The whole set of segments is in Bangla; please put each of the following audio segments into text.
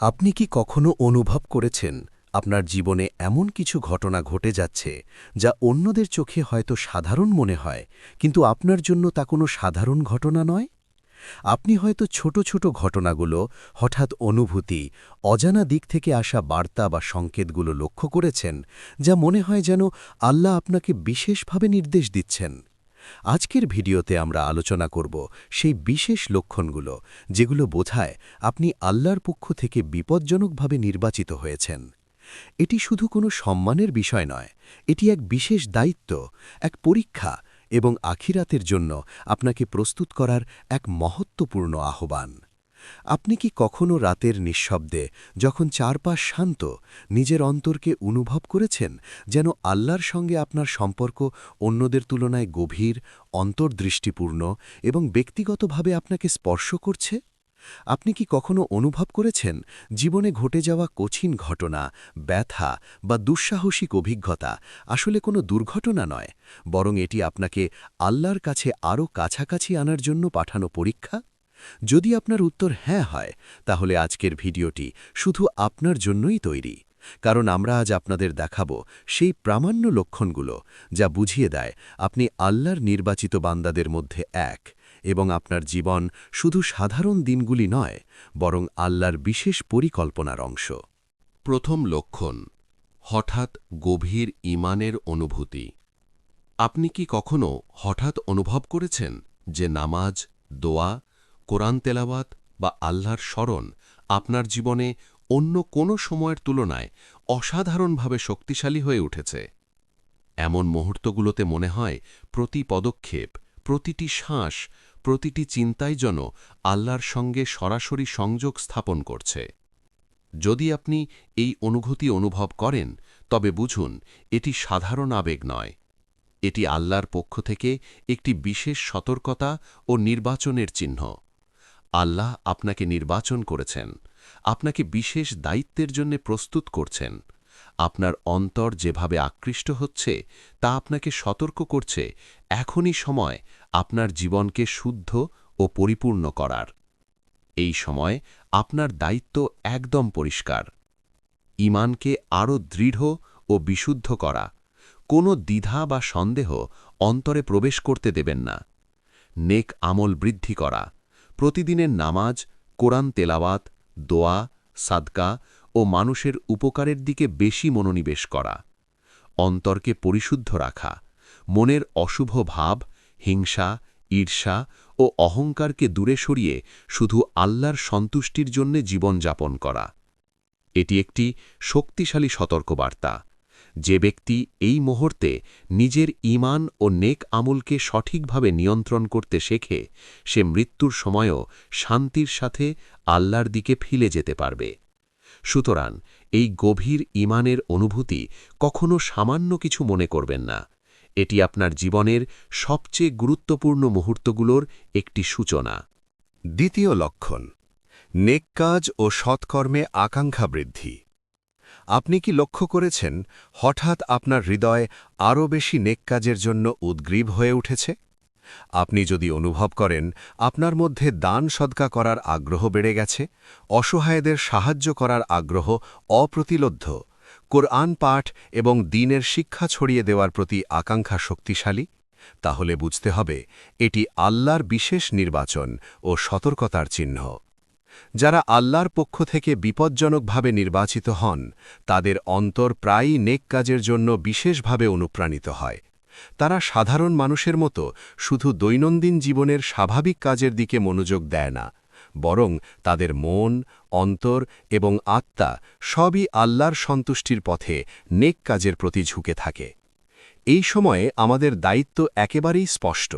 আপনি কি কখনো অনুভব করেছেন আপনার জীবনে এমন কিছু ঘটনা ঘটে যাচ্ছে যা অন্যদের চোখে হয়তো সাধারণ মনে হয়, কিন্তু আপনার জন্য তা কোনো সাধারণ ঘটনা নয়? আপনি হয়তো ছোট ছোট ঘটনাগুলো, হঠাৎ অনুভূতি, অজানা দিক থেকে আসা বার্তা বা সংকেতগুলো লক্ষ্য করেছেন, যা মনে হয় যেন আল্লাহ আপনাকে বিশেষভাবে নির্দেশ দিচ্ছেন। আজকের ভিডিওতে আমরা আলোচনা করব সেই বিশেষ লক্ষণগুলো, যেগুলো বোঝায় আপনি আল্লাহর পক্ষ থেকে বিপজ্জনকভাবে নির্বাচিত হয়েছেন। এটি শুধু কোনো সম্মানের বিষয় নয়, এটি এক বিশেষ দায়িত্ব, এক পরীক্ষা এবং আখিরাতের জন্য আপনাকে প্রস্তুত করার এক মহত্বপূর্ণ আহ্বান। আপনি কি কখনো রাতের নিঃশব্দে যখন চারপাশ শান্ত, নিজের অন্তরকে অনুভব করেছেন যেন আল্লাহর সঙ্গে আপনার সম্পর্ক অন্যদের তুলনায় গভীর, অন্তর্দৃষ্টিপূর্ণ এবং ব্যক্তিগতভাবে আপনাকে স্পর্শ করছে? আপনি কি কখনো অনুভব করেছেন জীবনে ঘটে যাওয়া কঠিন ঘটনা, ব্যথা বা দুঃসাহসিক অভিজ্ঞতা আসলে কোনো দুর্ঘটনা নয়, বরং এটি আপনাকে আল্লাহর কাছে আরও কাছাকাছি আনার জন্য পাঠানো পরীক্ষা? যদি আপনার উত্তর হ্যাঁ হয়, তাহলে আজকের ভিডিওটি শুধু আপনার জন্যই তৈরি, কারণ আমরা আজ আপনাদের দেখাব সেই প্রামাণ্য লক্ষণগুলো যা বুঝিয়ে দেয় আপনি আল্লাহর নির্বাচিত বান্দাদের মধ্যে এক এবং আপনার জীবন শুধু সাধারণ দিনগুলি নয়, বরং আল্লাহর বিশেষ পরিকল্পনার অংশ। প্রথম লক্ষণ, হঠাৎ গভীর ইমানের অনুভূতি। আপনি কি কখনো হঠাৎ অনুভব করেছেন যে নামাজ, দোয়া কোরআন তেলাওয়াত বা আল্লাহর স্মরণ আপনার জীবনে অন্য কোনো সময়ের তুলনায় অসাধারণভাবে শক্তিশালী হয়ে উঠেছে। এমন মুহূর্তগুলোতে মনে হয় প্রতি পদক্ষেপ, প্রতিটি শ্বাস, প্রতিটি চিন্তাই যেন আল্লাহর সঙ্গে সরাসরি সংযোগ স্থাপন করছে। যদি আপনি এই অনুভূতি অনুভব করেন, তবে বুঝুন এটি সাধারণ আবেগ নয়। এটি আল্লাহর পক্ষ থেকে একটি বিশেষ সতর্কতা ও নির্বাচনের চিহ্ন। আল্লাহ আপনাকে নির্বাচন করেছেন। আপনাকে বিশেষ দায়িত্বের জন্য প্রস্তুত করছেন। আপনার অন্তর যেভাবে আকৃষ্ট হচ্ছে, তা আপনাকে সতর্ক করছে। এখনই সময় আপনার জীবনকে শুদ্ধ ও পরিপূর্ণ করার। এই সময় আপনার দায়িত্ব একদম পরিষ্কার। ইমানকে আরও দৃঢ় ও বিশুদ্ধ করা। কোনো দ্বিধা বা সন্দেহ অন্তরে প্রবেশ করতে দেবেন না। নেক আমল বৃদ্ধি করা। প্রতিদিনের নামাজ, কোরআন তেলাওয়াত, দোয়া, সাদকা ও মানুষের উপকারের দিকে বেশি মনোনিবেশ করা। অন্তরকে পরিশুদ্ধ রাখা, মনের অশুভ ভাব, হিংসা, ঈর্ষা ও অহংকারকে দূরে সরিয়ে শুধু আল্লাহর সন্তুষ্টির জন্যে জীবনযাপন করা। এটি একটি শক্তিশালী সতর্কবার্তা। যে ব্যক্তি এই মুহূর্তে নিজের ইমান ও নেক আমলকে সঠিকভাবে নিয়ন্ত্রণ করতে শেখে, সে মৃত্যুর সময়ও শান্তির সাথে আল্লাহর দিকে ফিলে যেতে পারবে। সুতরাং এই গভীর ইমানের অনুভূতি কখনো সামান্য কিছু মনে করবেন না। এটি আপনার জীবনের সবচেয়ে গুরুত্বপূর্ণ মুহূর্তগুলোর একটি সূচনা। দ্বিতীয় লক্ষণ, নেক কাজ ও সৎকর্মে আকাঙ্ক্ষা বৃদ্ধি। আপনি কি লক্ষ্য করেছেন হঠাৎ আপনার হৃদয় আরও বেশি নেক কাজের জন্য উদ্গ্রীব হয়ে উঠেছে? আপনি যদি অনুভব করেন আপনার মধ্যে দান সদকা করার আগ্রহ বেড়ে গেছে, অসহায়দের সাহায্য করার আগ্রহ অপ্রতিলব্ধ কোরআন পাঠ এবং দিনের শিক্ষা ছড়িয়ে দেওয়ার প্রতি আকাঙ্ক্ষা শক্তিশালী, তাহলে বুঝতে হবে এটি আল্লাহর বিশেষ নির্বাচন ও সতর্কতার চিহ্ন। যারা আল্লাহর পক্ষ থেকে বিপজ্জনকভাবে নির্বাচিত হন, তাদের অন্তর প্রায়ই নেক কাজের জন্য বিশেষভাবে অনুপ্রাণিত হয়। তারা সাধারণ মানুষের মতো শুধু দৈনন্দিন জীবনের স্বাভাবিক কাজের দিকে মনোযোগ দেয় না, বরং তাদের মন, অন্তর এবং আত্মা সবই আল্লাহর সন্তুষ্টির পথে নেক কাজের প্রতি ঝুঁকে থাকে। এই সময়ে আমাদের দায়িত্ব একেবারেই স্পষ্ট।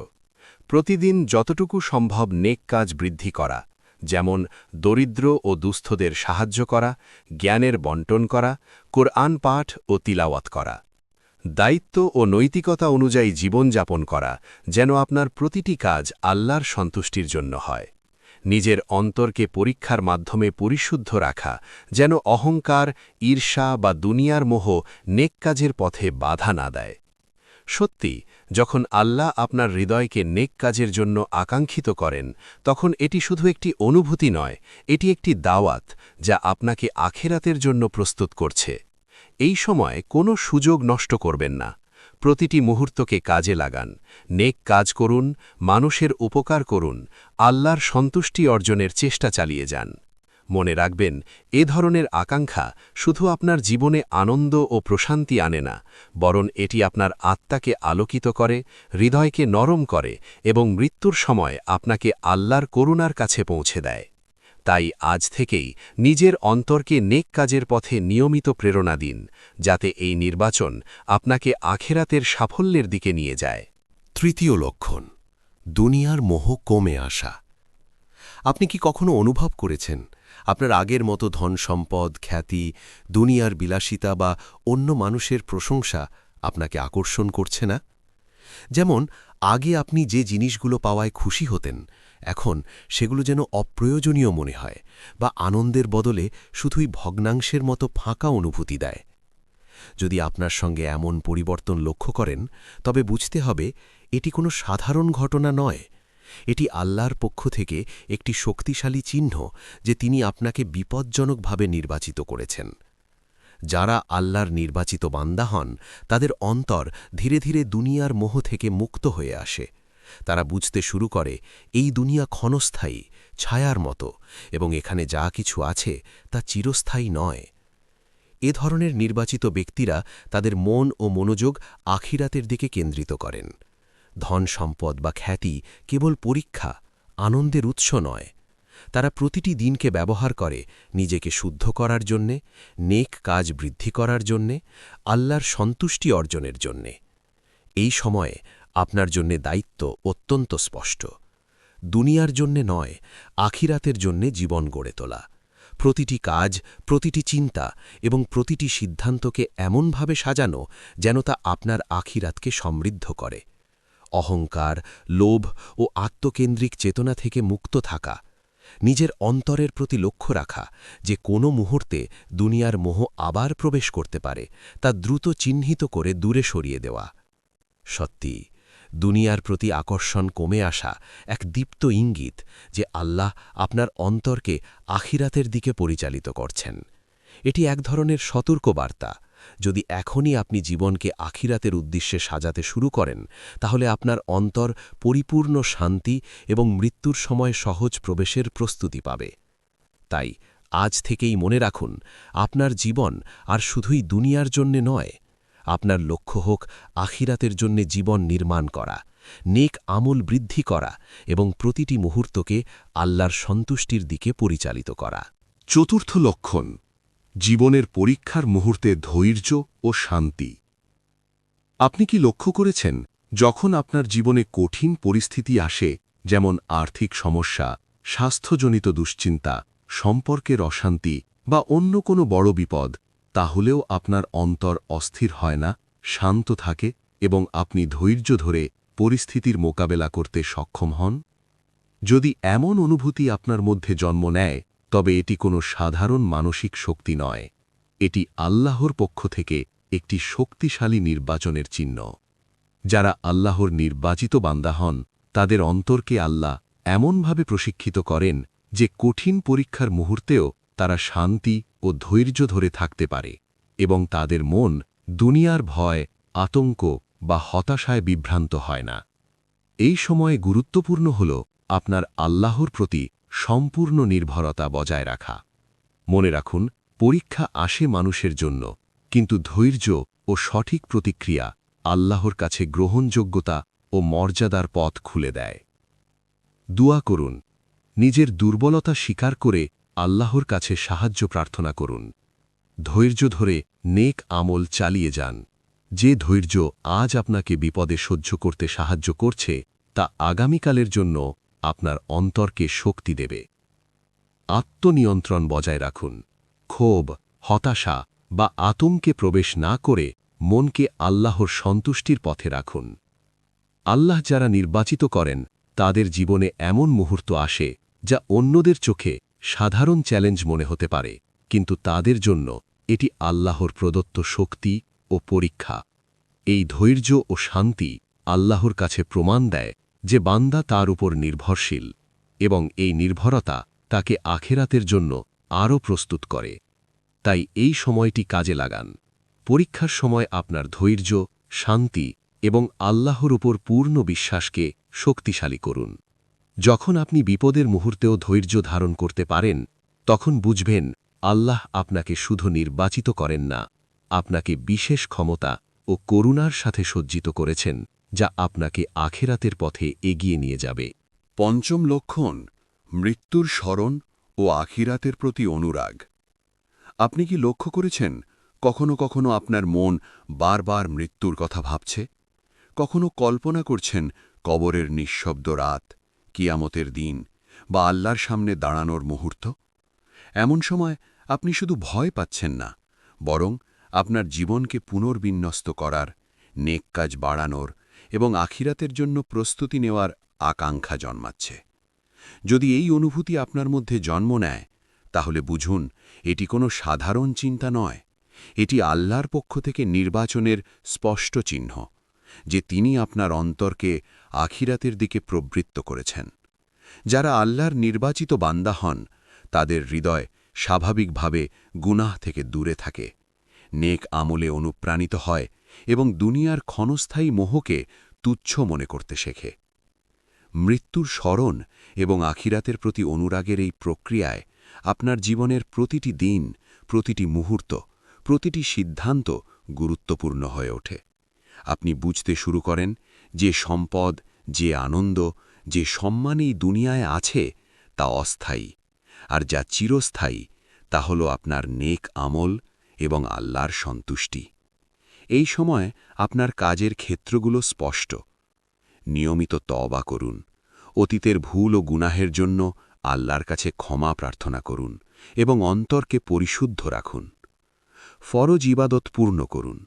প্রতিদিন যতটুকু সম্ভব নেক কাজ বৃদ্ধি করা। যেমন দরিদ্র ও দুস্থদের সাহায্য করা, জ্ঞানের বন্টন করা, কোরআন পাঠ ও তিলাওয়াত করা। দায়িত্ব ও নৈতিকতা অনুযায়ী জীবনযাপন করা যেন আপনার প্রতিটি কাজ আল্লাহর সন্তুষ্টির জন্য হয়। নিজের অন্তরকে পরীক্ষার মাধ্যমে পরিশুদ্ধ রাখা যেন অহংকার, ঈর্ষা বা দুনিয়ার মোহ নেক কাজের পথে বাধা না দেয়। সত্যি যখন আল্লাহ আপনার হৃদয়কে নেক কাজের জন্য আকাঙ্ক্ষিত করেন, তখন এটি শুধু একটি অনুভূতি নয়, এটি একটি দাওয়াত যা আপনাকে আখেরাতের জন্য প্রস্তুত করছে। এই সময় কোনো সুযোগ নষ্ট করবেন না। প্রতিটি মুহূর্তকে কাজে লাগান, নেক কাজ করুন, মানুষের উপকার করুন, আল্লাহর সন্তুষ্টি অর্জনের চেষ্টা চালিয়ে যান। মনে রাখবেন, এ ধরনের আকাঙ্ক্ষা শুধু আপনার জীবনে আনন্দ ও প্রশান্তি আনে না, বরং এটি আপনার আত্মাকে আলোকিত করে, হৃদয়কে নরম করে এবং মৃত্যুর সময় আপনাকে আল্লাহর করুণার কাছে পৌঁছে দেয়। তাই আজ থেকেই নিজের অন্তরকে নেক কাজের পথে নিয়মিত প্রেরণা দিন, যাতে এই নির্বাচন আপনাকে আখেরাতের সাফল্যের দিকে নিয়ে যায়। তৃতীয় লক্ষণ, দুনিয়ার মোহ কমে আসা। আপনি কি কখনো অনুভব করেছেন আপনার আগের মতো ধন সম্পদ, খ্যাতি, দুনিয়ার বিলাসিতা বা অন্য মানুষের প্রশংসা আপনাকে আকর্ষণ করছে না? যেমন, আগে আপনি যে জিনিসগুলো পাওয়ায় খুশি হতেন, এখন সেগুলো যেন অপ্রয়োজনীয় মনে হয় বা আনন্দের বদলে শুধুই ভগ্নাংশের মতো ফাঁকা অনুভূতি দেয়। যদি আপনার সঙ্গে এমন পরিবর্তন লক্ষ্য করেন, তবে বুঝতে হবে এটি কোনো সাধারণ ঘটনা নয়। এটি আল্লাহর পক্ষ থেকে একটি শক্তিশালী চিহ্ন যে তিনি আপনাকে বিপজ্জনকভাবে নির্বাচিত করেছেন। যারা আল্লাহর নির্বাচিত বান্দা হন, তাদের অন্তর ধীরে ধীরে দুনিয়ার মোহ থেকে মুক্ত হয়ে আসে। তারা বুঝতে শুরু করে, এই দুনিয়া ক্ষণস্থায়ী, ছায়ার মতো, এবং এখানে যা কিছু আছে তা চিরস্থায়ী নয়। এ ধরনের নির্বাচিত ব্যক্তিরা তাদের মন ও মনোযোগ আখিরাতের দিকে কেন্দ্রিত করেন। ধন সম্পদ বা খ্যাতি কেবল পরীক্ষা, আনন্দের উৎস নয়। তারা প্রতিটি দিনকে ব্যবহার করে নিজেকে শুদ্ধ করার জন্যে, নেক কাজ বৃদ্ধি করার জন্যে, আল্লাহর সন্তুষ্টি অর্জনের জন্যে। এই সময়ে আপনার জন্যে দায়িত্ব অত্যন্ত স্পষ্ট। দুনিয়ার জন্যে নয়, আখিরাতের জন্যে জীবন গড়ে তোলা। প্রতিটি কাজ, প্রতিটি চিন্তা এবং প্রতিটি সিদ্ধান্তকে এমনভাবে সাজানো যেন তা আপনার আখিরাতকে সমৃদ্ধ করে। অহংকার, লোভ ও আত্মকেন্দ্রিক চেতনা থেকে মুক্ত থাকা, নিজের অন্তরের প্রতি লক্ষ্য রাখা যে কোনো মুহূর্তে দুনিয়ার মোহ আবার প্রবেশ করতে পারে, তা দ্রুত চিহ্নিত করে দূরে সরিয়ে দেওয়া। সত্যি, দুনিয়ার প্রতি আকর্ষণ কমে আসা এক দীপ্ত ইঙ্গিত যে আল্লাহ আপনার অন্তরকে আখিরাতের দিকে পরিচালিত করছেন। এটি এক ধরনের সতর্ক বার্তা যদি এখনই আপনি জীবনকে আখিরাতের উদ্দেশ্যে সাজাতে শুরু করেন, তাহলে আপনার অন্তর পরিপূর্ণ শান্তি এবং মৃত্যুর সময় সহজ প্রবেশের প্রস্তুতি পাবে। তাই আজ থেকেই মনে রাখুন, আপনার জীবন আর শুধুই দুনিয়ার জন্যে নয়, আপনার লক্ষ্য হোক আখিরাতের জন্যে জীবন নির্মাণ করা, নেক আমল বৃদ্ধি করা এবং প্রতিটি মুহূর্তকে আল্লাহর সন্তুষ্টির দিকে পরিচালিত করা। চতুর্থ লক্ষণ জীবনের পরীক্ষার মুহূর্তে ধৈর্য ও শান্তি। আপনি কি লক্ষ্য করেছেন, যখন আপনার জীবনে কঠিন পরিস্থিতি আসে, যেমন আর্থিক সমস্যা, স্বাস্থ্যজনিত দুশ্চিন্তা, সম্পর্কের অশান্তি বা অন্য কোনো বড় বিপদ, তাহলেও আপনার অন্তর অস্থির হয় না, শান্ত থাকে এবং আপনি ধৈর্য ধরে পরিস্থিতির মোকাবেলা করতে সক্ষম হন? যদি এমন অনুভূতি আপনার মধ্যে জন্ম নেয় তবে এটি কোনো সাধারণ মানসিক শক্তি নয়। এটি আল্লাহর পক্ষ থেকে একটি শক্তিশালী নির্বাচনের চিহ্ন। যারা আল্লাহর নির্বাচিত বান্দা হন, তাদের অন্তরকে আল্লাহ এমনভাবে প্রশিক্ষিত করেন যে কঠিন পরীক্ষার মুহূর্তেও তারা শান্তি ও ধৈর্য ধরে থাকতে পারে এবং তাদের মন দুনিয়ার ভয়, আতঙ্ক বা হতাশায় বিভ্রান্ত হয় না। এই সময়ে গুরুত্বপূর্ণ হল আপনার আল্লাহর প্রতি সম্পূর্ণ নির্ভরতা বজায় রাখা। মনে রাখুন, পরীক্ষা আসে মানুষের জন্য, কিন্তু ধৈর্য ও সঠিক প্রতিক্রিয়া আল্লাহর কাছে গ্রহণযোগ্যতা ও মর্যাদার পথ খুলে দেয়। দুয়া করুন, নিজের দুর্বলতা স্বীকার করে আল্লাহর কাছে সাহায্য প্রার্থনা করুন। ধৈর্য ধরে নেক আমল চালিয়ে যান। যে ধৈর্য আজ আপনাকে বিপদে সহ্য করতে সাহায্য করছে, তা আগামীকালের জন্য আপনার অন্তরকে শক্তি দেবে। আত্মনিয়ন্ত্রণ বজায় রাখুন। ক্ষোভ, হতাশা বা আতঙ্কে প্রবেশ না করে মনকে আল্লাহর সন্তুষ্টির পথে রাখুন। আল্লাহ যারা নির্বাচিত করেন, তাদের জীবনে এমন মুহূর্ত আসে যা অন্যদের চোখে সাধারণ চ্যালেঞ্জ মনে হতে পারে, কিন্তু তাদের জন্য এটি আল্লাহর প্রদত্ত শক্তি ও পরীক্ষা। এই ধৈর্য ও শান্তি আল্লাহর কাছে প্রমাণ দেয় যে বান্দা তার উপর নির্ভরশীল এবং এই নির্ভরতা তাকে আখেরাতের জন্য আরও প্রস্তুত করে। তাই এই সময়টি কাজে লাগান। পরীক্ষার সময় আপনার ধৈর্য, শান্তি এবং আল্লাহর উপর পূর্ণ বিশ্বাসকে শক্তিশালী করুন। যখন আপনি বিপদের মুহূর্তেও ধৈর্য ধারণ করতে পারেন, তখন বুঝবেন, আল্লাহ আপনাকে শুধু নির্বাচিত করেন না, আপনাকে বিশেষ ক্ষমতা ও করুণার সাথে সজ্জিত করেছেন। যা আপনাকে আখেরাতের পথে এগিয়ে নিয়ে যাবে। পঞ্চম লক্ষণ, মৃত্যুর স্মরণ ও আখিরাতের প্রতি অনুরাগ। আপনি কি লক্ষ্য করেছেন, কখনো কখনো আপনার মন বারবার মৃত্যুর কথা ভাবছে? কখনো কল্পনা করছেন, কবরের নিঃশব্দ রাত, কিয়ামতের দিন বা আল্লাহর সামনে দাঁড়ানোর মুহূর্ত? এমন সময় আপনি শুধু ভয় পাচ্ছেন না, বরং আপনার জীবনকে পুনর্বিন্যস্ত করার নেক কাজ বাড়ানোর এবং আখিরাতের জন্য প্রস্তুতি নেওয়ার আকাঙ্ক্ষা জন্মাচ্ছে। যদি এই অনুভূতি আপনার মধ্যে জন্ম নেয়, তাহলে বুঝুন, এটি কোনো সাধারণ চিন্তা নয়। এটি আল্লাহর পক্ষ থেকে নির্বাচনের স্পষ্ট চিহ্ন, যে তিনি আপনার অন্তরকে আখিরাতের দিকে প্রবৃত্ত করেছেন। যারা আল্লাহর নির্বাচিত বান্দা হন, তাদের হৃদয় স্বাভাবিকভাবে গুনাহ থেকে দূরে থাকে। নেক আমলে অনুপ্রাণিত হয় এবং দুনিয়ার ক্ষণস্থায়ী মোহকে তুচ্ছ মনে করতে শেখে। মৃত্যুর স্মরণ এবং আখিরাতের প্রতি অনুরাগের এই প্রক্রিয়ায় আপনার জীবনের প্রতিটি দিন, প্রতিটি মুহূর্ত, প্রতিটি সিদ্ধান্ত গুরুত্বপূর্ণ হয়ে ওঠে। আপনি বুঝতে শুরু করেন যে সম্পদ, যে আনন্দ, যে সম্মান এই দুনিয়ায় আছে তা অস্থায়ী, আর যা চিরস্থায়ী তা হল আপনার নেক আমল এবং আল্লাহর সন্তুষ্টি। এই সময় আপনার কাজের ক্ষেত্রগুলো স্পষ্ট। নিয়মিত তবা করুন। অতীতের ভুল ও গুনাহের জন্য আল্লাহর কাছে ক্ষমা প্রার্থনা করুন এবং অন্তরকে পরিশুদ্ধ রাখুন। ফরজ ইবাদত পূর্ণ করুন।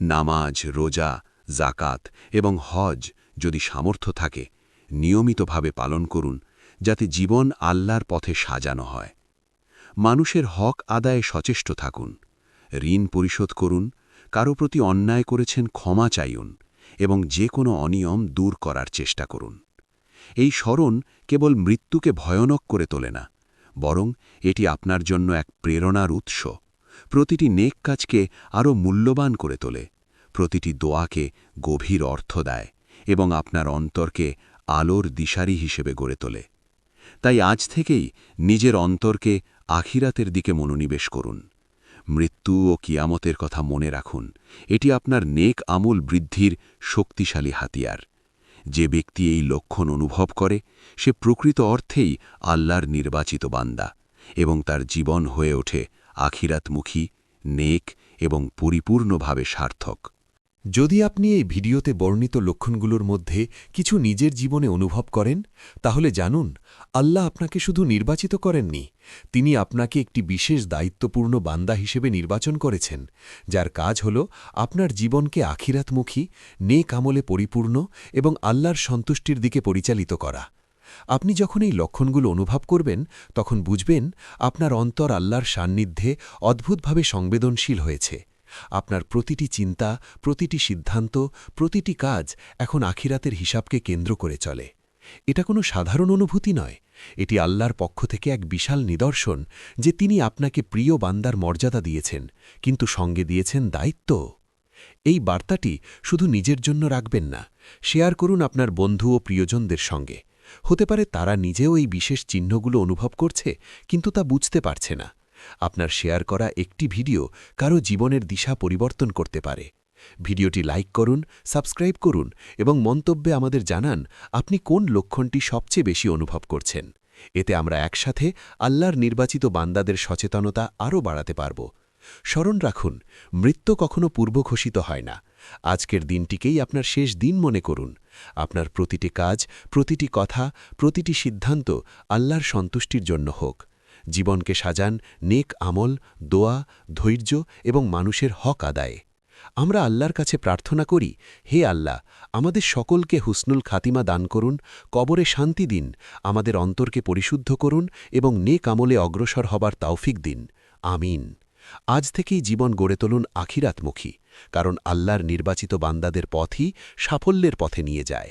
নামাজ, রোজা জাকাত এবং হজ যদি সামর্থ্য থাকে, নিয়মিতভাবে পালন করুন যাতে জীবন আল্লাহর পথে সাজানো হয়। মানুষের হক আদায়ে সচেষ্ট থাকুন। ঋণ পরিশোধ করুন কারও প্রতি অন্যায় করেছেন ক্ষমা চাইুন এবং যে কোনো অনিয়ম দূর করার চেষ্টা করুন। এই স্মরণ কেবল মৃত্যুকে ভয়ানক করে তোলে না, বরং এটি আপনার জন্য এক প্রেরণার উৎস। প্রতিটি নেক কাজকে আরও মূল্যবান করে তোলে, প্রতিটি দোয়াকে গভীর অর্থ দেয় এবং আপনার অন্তরকে আলোর দিশারি হিসেবে গড়ে তোলে। তাই আজ থেকেই নিজের অন্তরকে আখিরাতের দিকে মনোনিবেশ করুন। মৃত্যু ও কিয়ামতের কথা মনে রাখুন। এটি আপনার নেক আমল বৃদ্ধির শক্তিশালী হাতিয়ার। যে ব্যক্তি এই লক্ষণ অনুভব করে, সে প্রকৃত অর্থেই আল্লাহর নির্বাচিত বান্দা এবং তার জীবন হয়ে ওঠে আখিরাতমুখী, নেক এবং পরিপূর্ণভাবে সার্থক। যদি আপনি এই ভিডিওতে বর্ণিত লক্ষণগুলোর মধ্যে কিছু নিজের জীবনে অনুভব করেন, তাহলে জানুন, আল্লাহ আপনাকে শুধু নির্বাচিত করেননি, তিনি আপনাকে একটি বিশেষ দায়িত্বপূর্ণ বান্দা হিসেবে নির্বাচন করেছেন, যার কাজ হল আপনার জীবনকে আখিরাতমুখী, নেক আমলে পরিপূর্ণ এবং আল্লাহর সন্তুষ্টির দিকে পরিচালিত করা। আপনি যখন এই লক্ষণগুলো অনুভব করবেন, তখন বুঝবেন, আপনার অন্তর আল্লাহর সান্নিধ্যে অদ্ভুতভাবে সংবেদনশীল হয়েছে। আপনার প্রতিটি চিন্তা, প্রতিটি সিদ্ধান্ত, প্রতিটি কাজ এখন আখিরাতের হিসাবকে কেন্দ্র করে চলে। এটা কোনো সাধারণ অনুভূতি নয়। এটি আল্লাহর পক্ষ থেকে এক বিশাল নিদর্শন যে তিনি আপনাকে প্রিয় বান্দার মর্যাদা দিয়েছেন, কিন্তু সঙ্গে দিয়েছেন দায়িত্ব। এই বার্তাটি শুধু নিজের জন্য রাখবেন না, শেয়ার করুন আপনার বন্ধু ও প্রিয়জনদের সঙ্গে। হতে পারে তারা নিজেও এই বিশেষ চিহ্নগুলো অনুভব করছে, কিন্তু তা বুঝতে পারছে না। আপনার শেয়ার করা একটি ভিডিও কারও জীবনের দিশা পরিবর্তন করতে পারে। ভিডিওটি লাইক করুন, সাবস্ক্রাইব করুন এবং মন্তব্যে আমাদের জানান আপনি কোন লক্ষণটি সবচেয়ে বেশি অনুভব করছেন। এতে আমরা একসাথে আল্লাহর নির্বাচিত বান্দাদের সচেতনতা আরও বাড়াতে পারব। স্মরণ রাখুন, মৃত্যু কখনো পূর্বঘোষিত হয় না। আজকের দিনটিকেই আপনার শেষ দিন মনে করুন। আপনার প্রতিটি কাজ, প্রতিটি কথা, প্রতিটি সিদ্ধান্ত আল্লাহর সন্তুষ্টির জন্য হোক। জীবনকে সাজান, নেক আমল, দোয়া, ধৈর্য এবং মানুষের হক আদায়ে। আমরা আল্লাহর কাছে প্রার্থনা করি, হে আল্লাহ, আমাদের সকলকে হুসনুল খাতিমা দান করুন, কবরে শান্তি দিন, আমাদের অন্তরকে পরিশুদ্ধ করুন এবং নেক আমলে অগ্রসর হবার তাওফিক দিন। আমিন। আজ থেকেই জীবন গড়ে তুলুন আখিরাতমুখী, কারণ আল্লাহর নির্বাচিত বান্দাদের পথই সাফল্যের পথে নিয়ে যায়।